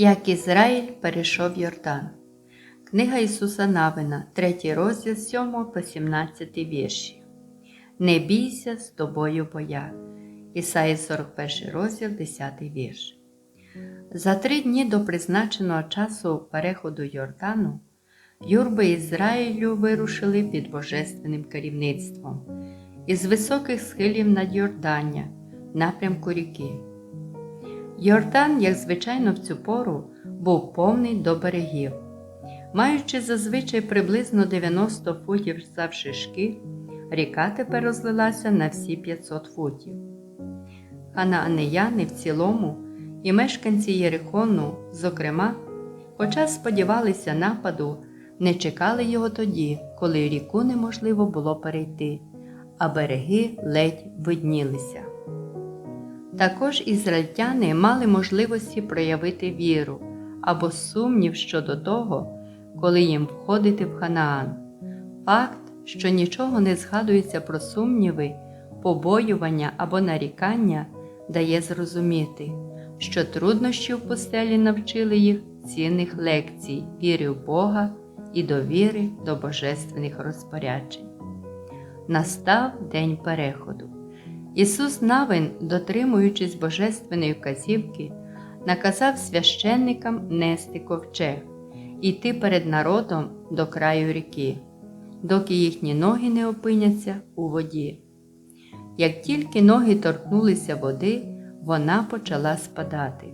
Як Ізраїль перейшов Йордан. Книга Ісуса Навина, 3 розділ 7 по 17 вірші. Не бійся з тобою боя. Ісаї 41 розділ, 10 вірш. За три дні до призначеного часу переходу Йордану юрби Ізраїлю вирушили під божественним керівництвом із високих схилів над Йордання, напрямку ріки. Йордан, як звичайно, в цю пору був повний до берегів. Маючи зазвичай приблизно 90 футів завшишки, ріка тепер розлилася на всі 500 футів. Ханаанеяни в цілому і мешканці Єрихону, зокрема, хоча сподівалися нападу, не чекали його тоді, коли ріку неможливо було перейти, а береги ледь виднілися. Також ізраїльтяни мали можливості проявити віру або сумнів щодо того, коли їм входити в Ханаан. Факт, що нічого не згадується про сумніви, побоювання або нарікання, дає зрозуміти, що труднощі в пустелі навчили їх цінних лекцій, віри в Бога і довіри до божественних розпоряджень. Настав день переходу. Ісус Навин, дотримуючись божественної вказівки, наказав священникам нести ковчег, іти перед народом до краю ріки, доки їхні ноги не опиняться у воді. Як тільки ноги торкнулися води, вона почала спадати.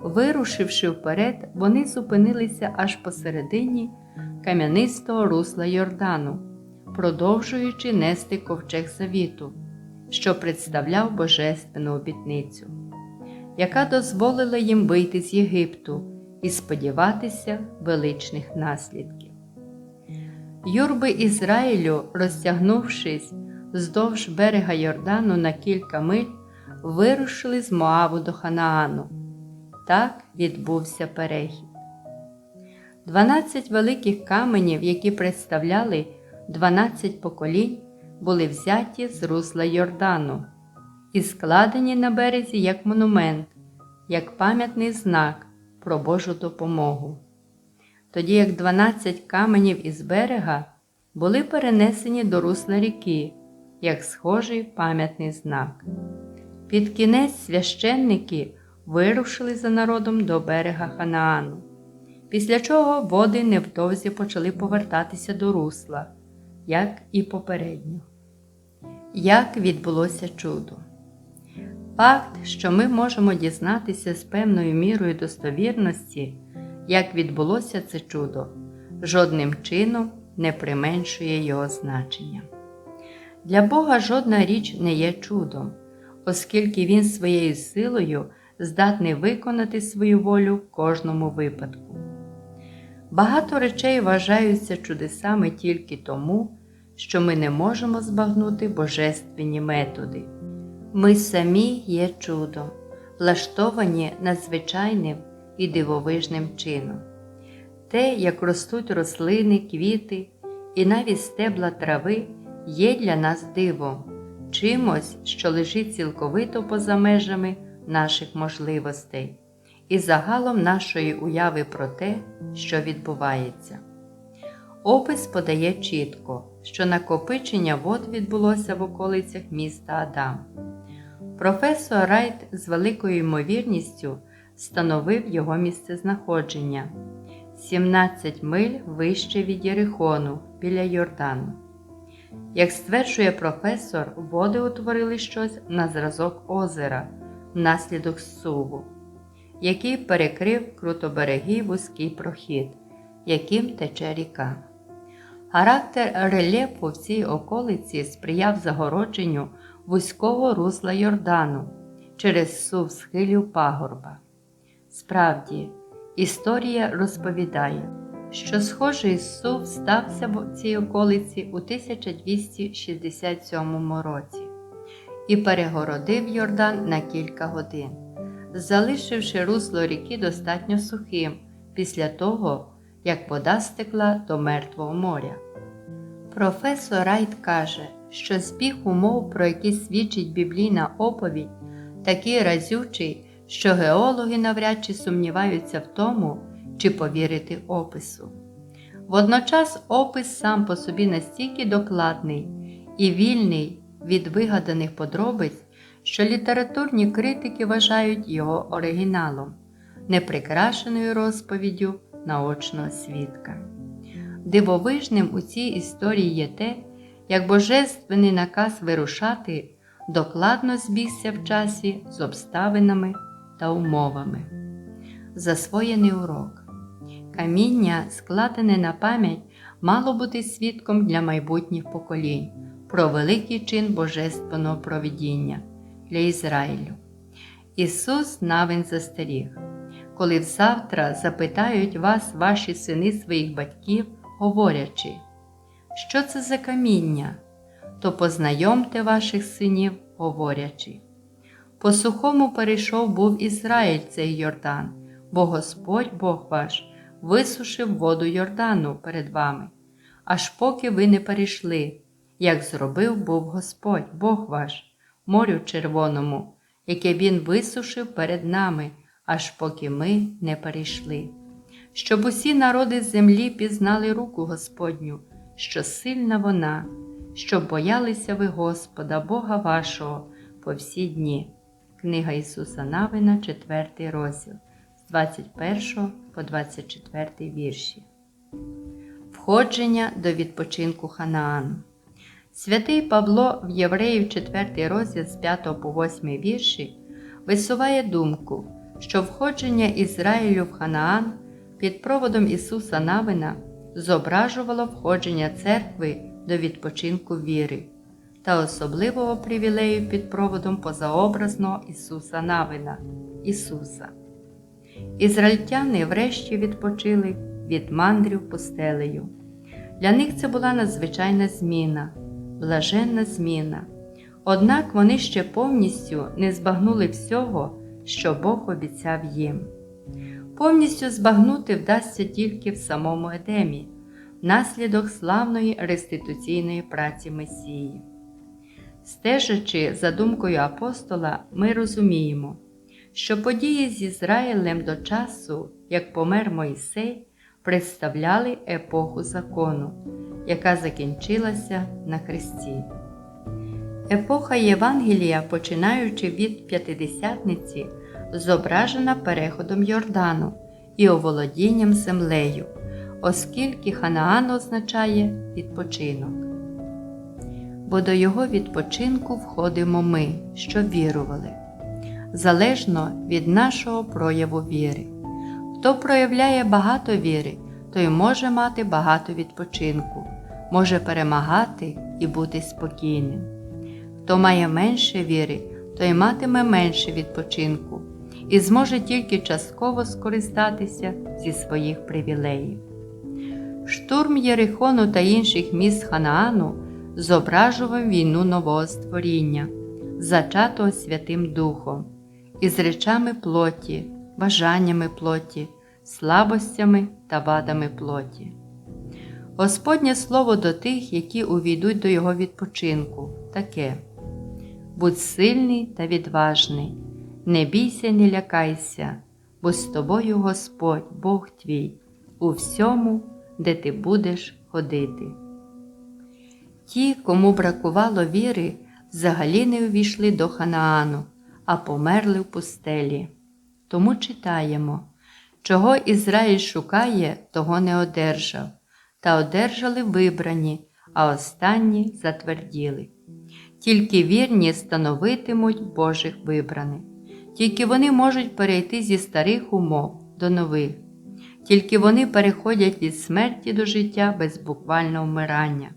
Вирушивши вперед, вони зупинилися аж посередині кам'янистого русла Йордану, продовжуючи нести ковчег завіту, що представляв божественну обітницю, яка дозволила їм вийти з Єгипту і сподіватися величних наслідків. Юрби Ізраїлю, розтягнувшись вздовж берега Йордану на кілька миль, вирушили з Моаву до Ханаану. Так відбувся перехід. Дванадцять великих каменів, які представляли 12 поколінь, були взяті з русла Йордану і складені на березі як монумент, як пам'ятний знак про Божу допомогу. Тоді як 12 каменів із берега були перенесені до русла ріки, як схожий пам'ятний знак. Під кінець священники вирушили за народом до берега Ханаану, після чого води невдовзі почали повертатися до русла, як і попередньо. Як відбулося чудо? Факт, що ми можемо дізнатися з певною мірою достовірності, як відбулося це чудо, жодним чином не применшує його значення. Для Бога жодна річ не є чудом, оскільки Він своєю силою здатний виконати свою волю в кожному випадку. Багато речей вважаються чудесами тільки тому, що ми не можемо збагнути божественні методи. Ми самі є чудом, влаштовані надзвичайним і дивовижним чином. Те, як ростуть рослини, квіти і навіть стебла трави, є для нас дивом, чимось, що лежить цілковито поза межами наших можливостей і загалом нашої уяви про те, що відбувається. Опис подає чітко, що накопичення вод відбулося в околицях міста Адам. Професор Райт з великою ймовірністю встановив його місцезнаходження 17 миль вище від Єрихону біля Йордану. Як стверджує професор, води утворили щось на зразок озера внаслідок суву, який перекрив крутоберегий вузький прохід, яким тече ріка. Характер рельєфу в цій околиці сприяв загородженню вузького русла Йордану через сув схилів пагорба. Справді, історія розповідає, що схожий сув стався в цій околиці у 1267 році і перегородив Йордан на кілька годин, залишивши русло ріки достатньо сухим після того, як вода стекла до Мертвого моря. Професор Райт каже, що збіг умов, про які свідчить біблійна оповідь, такий разючий, що геологи навряд чи сумніваються в тому, чи повірити опису. Водночас опис сам по собі настільки докладний і вільний від вигаданих подробиць, що літературні критики вважають його оригіналом, неприкрашеною розповіддю наочного свідка. Дивовижним у цій історії є те, як божественний наказ вирушати докладно збігся в часі з обставинами та умовами. Засвоєний урок. Каміння, складене на пам'ять, мало бути свідком для майбутніх поколінь про великий чин божественного провідіння для Ізраїлю. Ісус навин застеріг. Коли взавтра запитають вас ваші сини своїх батьків, говорячи, що це за каміння, то познайомте ваших синів, говорячи. По сухому перейшов був Ізраїль цей Йордан, бо Господь Бог ваш висушив воду Йордану перед вами, аж поки ви не перейшли, як зробив був Господь Бог ваш, морю червоному, яке Він висушив перед нами, аж поки ми не перейшли. Щоб усі народи землі пізнали руку Господню, що сильна вона, щоб боялися ви Господа, Бога вашого, по всі дні. Книга Ісуса Навина, 4 розділ, з 21 по 24 вірші. Входження до відпочинку Ханаану. Святий Павло в Євреїв 4 розділ з 5 по 8 вірші висуває думку, що входження Ізраїлю в Ханаан під проводом Ісуса Навина зображувало входження церкви до відпочинку віри та особливого привілею під проводом позаобразного Ісуса Навина Ісуса. Ізраїльтяни врешті відпочили від мандрів пустелею. Для них це була надзвичайна зміна, блаженна зміна. Однак вони ще повністю не збагнули всього, що Бог обіцяв їм. Повністю збагнути вдасться тільки в самому Едемі, внаслідок славної реституційної праці Месії. Стежачи за думкою апостола, ми розуміємо, що події з Ізраїлем до часу, як помер Мойсей, представляли епоху закону, яка закінчилася на хресті. Епоха Євангелія, починаючи від п'ятидесятниці, зображена переходом Йордану і оволодінням землею, оскільки Ханаан означає відпочинок. Бо до його відпочинку входимо ми, що вірували, залежно від нашого прояву віри. Хто проявляє багато віри, той може мати багато відпочинку, може перемагати і бути спокійним. Хто має менше віри, той матиме менше відпочинку і зможе тільки частково скористатися зі своїх привілеїв. Штурм Єрихону та інших міст Ханаану зображував війну нового створіння, зачатого Святим Духом, із речами плоті, бажаннями плоті, слабостями та вадами плоті. Господнє слово до тих, які увійдуть до Його відпочинку, таке: Будь сильний та відважний, не бійся, не лякайся, бо з тобою Господь, Бог твій, у всьому, де ти будеш ходити. Ті, кому бракувало віри, взагалі не увійшли до Ханаану, а померли в пустелі. Тому читаємо, чого Ізраїль шукає, того не одержав, та одержали вибрані, а останні затверділи. Тільки вірні становитимуть Божих вибраних, тільки вони можуть перейти зі старих умов до нових, тільки вони переходять від смерті до життя без буквального вмирання.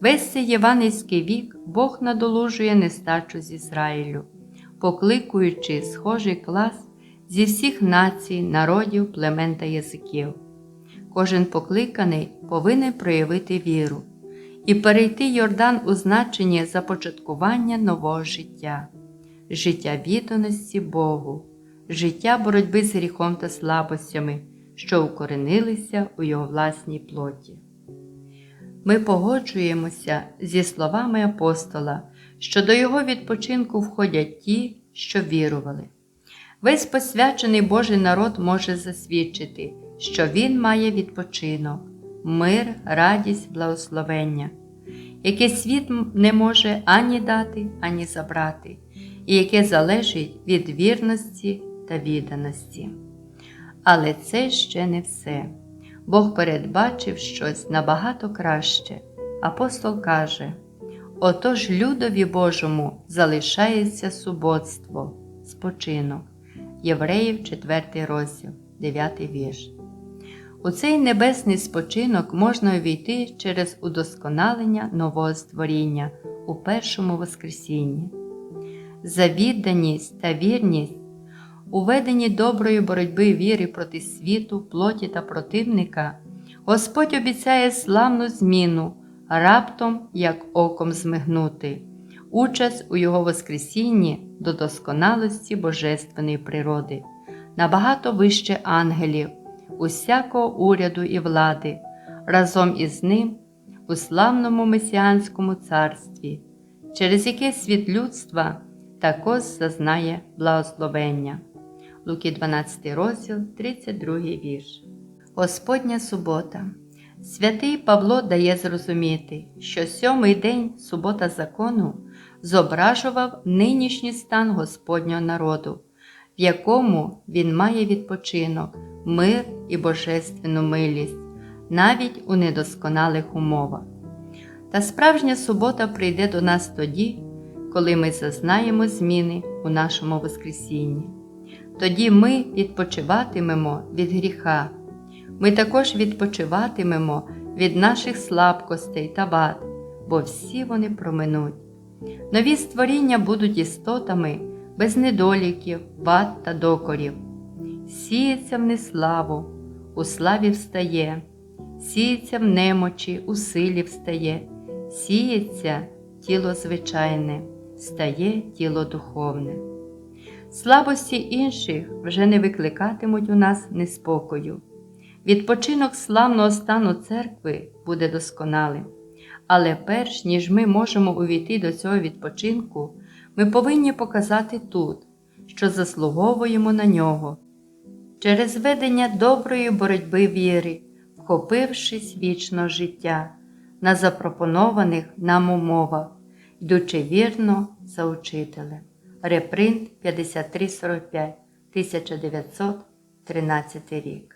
Весь цей євангельський вік Бог надолужує нестачу з Ізраїлю, покликуючи схожий клас зі всіх націй, народів, племен та язиків. Кожен покликаний повинен проявити віру і перейти Йордан у значенні започаткування нового життя, життя відданості Богу, життя боротьби з гріхом та слабостями, що укоренилися у його власній плоті. Ми погоджуємося зі словами апостола, що до його відпочинку входять ті, що вірували. Весь посвячений Божий народ може засвідчити, що він має відпочинок, мир, радість, благословення, яке світ не може ані дати, ані забрати, і яке залежить від вірності та відданості. Але це ще не все. Бог передбачив щось набагато краще. Апостол каже: Отож людові Божому залишається суботство, спочинок. Євреїв 4 розділ, 9 вірш. У цей небесний спочинок можна увійти через удосконалення нового створіння у першому Воскресінні. За відданість та вірність у веденні доброї боротьби віри проти світу, плоті та противника, Господь обіцяє славну зміну, раптом як оком змигнути, участь у Його Воскресінні до досконалості божественної природи, набагато вище ангелів, усякого уряду і влади, разом із ним у славному месіанському царстві, через яке світ людства також зазнає благословення. Луки 12 розділ, 32 вірш. Господня субота. Святий Павло дає зрозуміти, що сьомий день субота закону зображував нинішній стан Господнього народу, в якому він має відпочинок, мир і божественну милість, навіть у недосконалих умовах. Та справжня субота прийде до нас тоді, коли ми зазнаємо зміни у нашому Воскресінні. Тоді ми відпочиватимемо від гріха. Ми також відпочиватимемо від наших слабкостей та вад, бо всі вони проминуть. Нові створіння будуть істотами без недоліків, вад та докорів. Сіється в неславу, у славі встає, сіється в немочі, у силі встає, сіється тіло звичайне, стає тіло духовне. Слабості інших вже не викликатимуть у нас неспокою. Відпочинок славного стану церкви буде досконалим. Але перш ніж ми можемо увійти до цього відпочинку, ми повинні показати тут, що заслуговуємо на нього, через ведення доброї боротьби віри, вхопившись вічно життя на запропонованих нам умовах, йдучи вірно за учителем. Репринт 5345 1913 рік.